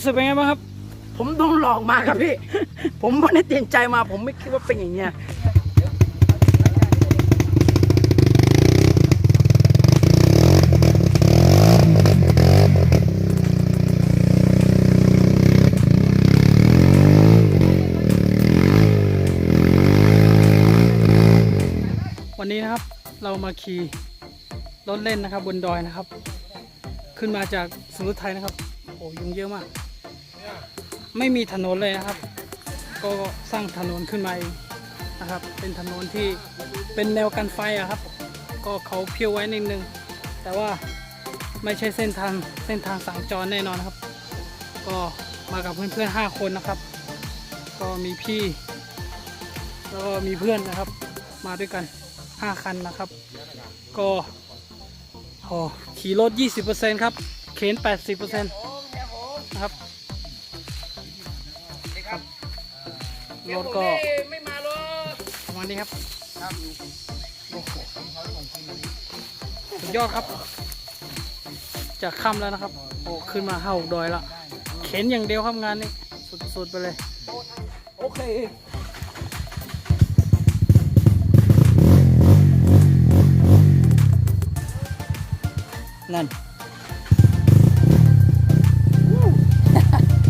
รู้สึกเป็นไงบ้างครับ ผมโดนหลอกมาครับพี่ ผมไม่ได้เตรียมใจมาผมไม่คิดว่าเป็นอย่างเงี้ยวันนี้นะครับเรามาขี่รถเล่นนะครับบนดอยนะครับ ขึ้นมาจากสุรุไทยนะครับโอ้ยุงเยอะมาก ไม่มีถนนเลยนะครับ ก็สร้างถนนขึ้นมาเองนะครับ เป็นถนนที่เป็นแนวกันไฟอะครับ ก็เขาเพียวไว้นิดนึง แต่ว่าไม่ใช่เส้นทางเส้นทางสัญจรแน่นอนนครับ ก็มากับเพื่อนๆ5คนนะครับ ก็มีพี่ แล้วก็มีเพื่อนนะครับ มาด้วยกัน 5 คันนะครับ ก็โอ้ขี่รถ 20%ครับ เข็น 80%นะครับครับ รถก็ไม่มาเลยประมาณนี้ครับโอ้โหสุดยอดครับจากค่ำแล้วนะครับ โอ้ขึ้นมาห้าหกดอยละเข็นอย่างเดียวครับงานนี้ สุดๆไปเลย โอเคนั่น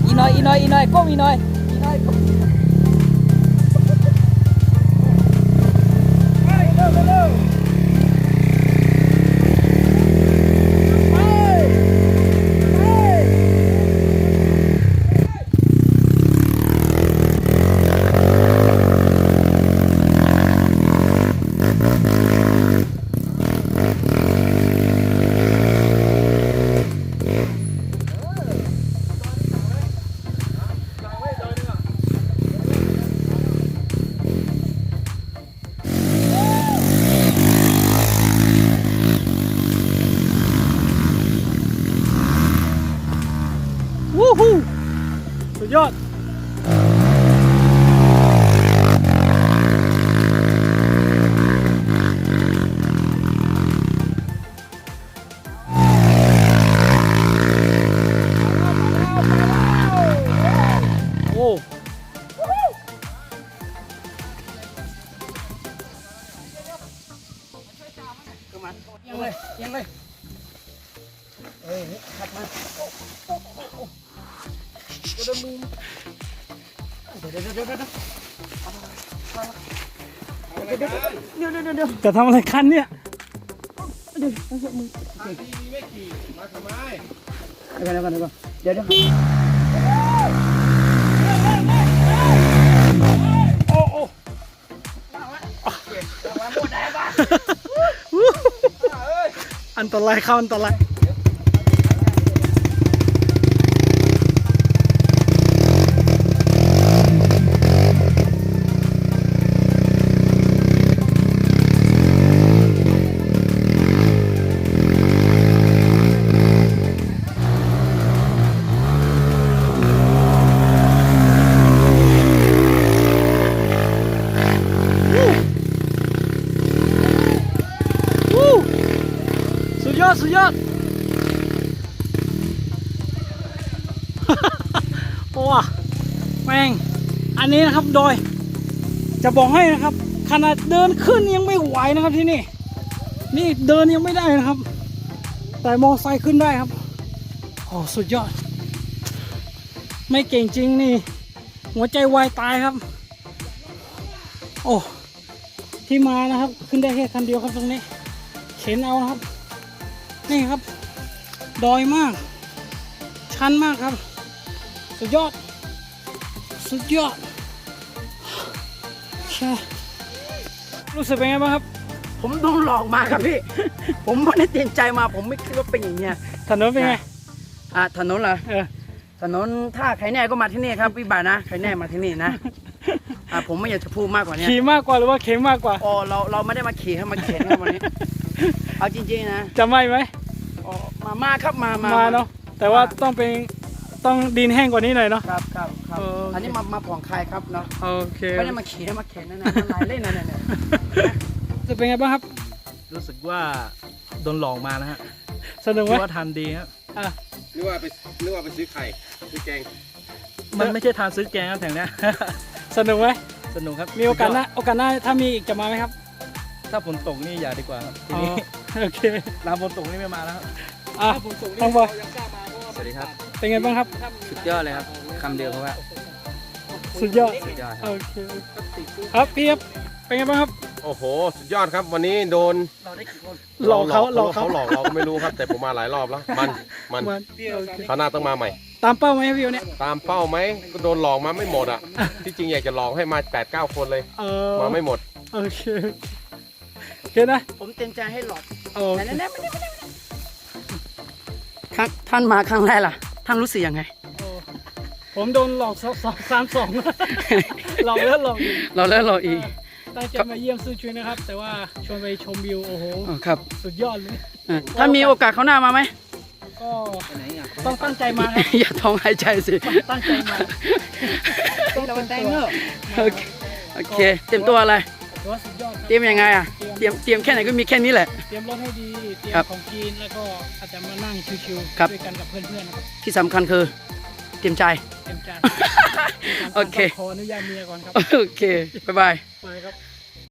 อีน้อยอีน้อยอีน้อยก้มอีน้อยอีน้อย ยอดยังเลยยังเลยเอ้ยขับมาเดมึงเดี๋ยวเดี๋ยวเดี๋ยวเดี๋ยวจะทำอะไรคันเนี่ยเดี๋ยวเดี๋ยวมึงไม่ขี่มาทำไมเดี๋ยวเดี๋ยวอันตรายเข้าอันตราย อดสุดยอดโอ้ว่ะแม่ง อันนี้นะครับโดยจะบอกให้นะครับ ขนาดเดินขึ้นยังไม่ไหวนะครับที่นี่ นี่เดินยังไม่ได้นะครับ แต่มอไซค์ขึ้นได้ครับ โอ้สุดยอด ไม่เก่งจริงนี่ หัวใจวายตายครับ โอ้ที่มานะครับ ขึ้นได้แค่คันเดียวครับตรงนี้ เข็นเอานะครับ นี่ครับ ดอยมาก ชันมากครับ สุดยอด สุดยอดใช่รู้สึกเป็นไงบ้างครับ ผมโดนหลอกมาครับพี่ ผมไม่ได้เตรียมใจมา ผมไม่คิดว่าเป็นอย่างเงี้ยถนนเป็นไงอะถนนเหรอเออถนนถ้าใครแน่ก็มาที่นี่ครับพี่บ่านะใครแน่มาที่นี่นะอะผมไม่อยากจะพูดมากกว่านี้ขี่มากกว่าหรือว่าเข็นมากกว่าอ๋อเราเราไม่ได้มาขี่ให้มาเข็นนะวันนี้ เอาจริงๆนะ จะไม่ไหมอ๋อ มามาครับมามามาเนาะแต่ว่าต้องเป็นต้องดินแห้งกว่านี้หน่อยเนาะ ครับครับครับเอออั อันนี้มามาผ่อนคลายครับเนาะโอเคไม่ได้มาขี่ให้มาเข็นนะนะมันหลายเล่นนะเนี่ยเนี่ยจะเป็นไงบ้างครับรู้สึกว่าโดนหลอกมานะฮะสนุกไหมคิดว่าทันดีฮะอะนึกว่าไปนึกว่าไปซื้อไข่ซื้อแกง มันไม่ใช่ทางซื้อแกงครับแถวเนี้ย สนุกไหมสนุกครับมีโอกาสหน้าโอกาสหน้าถ้ามีอีกจะมาไหมครับถ้าฝนตกนี่อย่าดีกว่าครับทีอ๋อนี้โอเค น้ำฝนตกนี่ไม่มาแล้วครับ อะทองบอยสวัสดีครับ เป็นไงบ้างครับ สุดยอดเลยครับคำเดียวเพราะว่า สุดยอด สุดยอดครับโอเคครับพี่ครับเป็นไงบ้างครับ โอ้โห สุดยอดครับ วันนี้โดนเราได้กี่คนหลอกเขาหลอกเขาเขาหลอกเราก็ไม่รู้ครับ แต่ผมมาหลายรอบแล้ว มัน มันมันโอเคคราวหน้าต้องมาใหม่ ตามเป้าไหมพี่วันนี้ตามเป้าไหมก็โดนหลอกมาไม่หมดอะ ที่จริงอยากจะหลอกให้มา8ปดเคนเลยเออมาไม่หมด โอเค โอเคนะ ผมเต็มใจให้หลอดโอไหนเคไหนไหนไหนไหนไหน ท่านท่านมาครั้งแรกล่ะ ท่านรู้สึกยังไงโอ้ผมโดนหลอกสองสองสามสองหลอกแล้วหลอกอีกเราแล้วเราอีกตั้งใจมาเยี่ยมซูชุยนะครับ แต่ว่าชวนไปชมวิวโอ้โหอ๋อครับสุดยอดเลยเออถ้ามีโอกาสเขาวหน้ามาไหม ก็ต้องตั้งใจมาครับอย่าท้องหายใจสิ ตั้งใจมาต้องตั้งใจมาโอเคโอเค เตรียมตัวอะไรถือว่าสุดยอดครับ เตรียมยังไงอะ เตรียมเตรียมแค่ไหนก็มีแค่นี้แหละ เตรียมรถให้ดี เตรียมครับของกินแล้วก็อาจจะมานั่งชิวครับๆด้วยกันกับเพื่อนๆนะครับที่สำคัญคือเตรียมใจ เต็มใจโอเค ขออนุญาตเมียก่อนครับโอเค บ๊ายบาย ไปครับ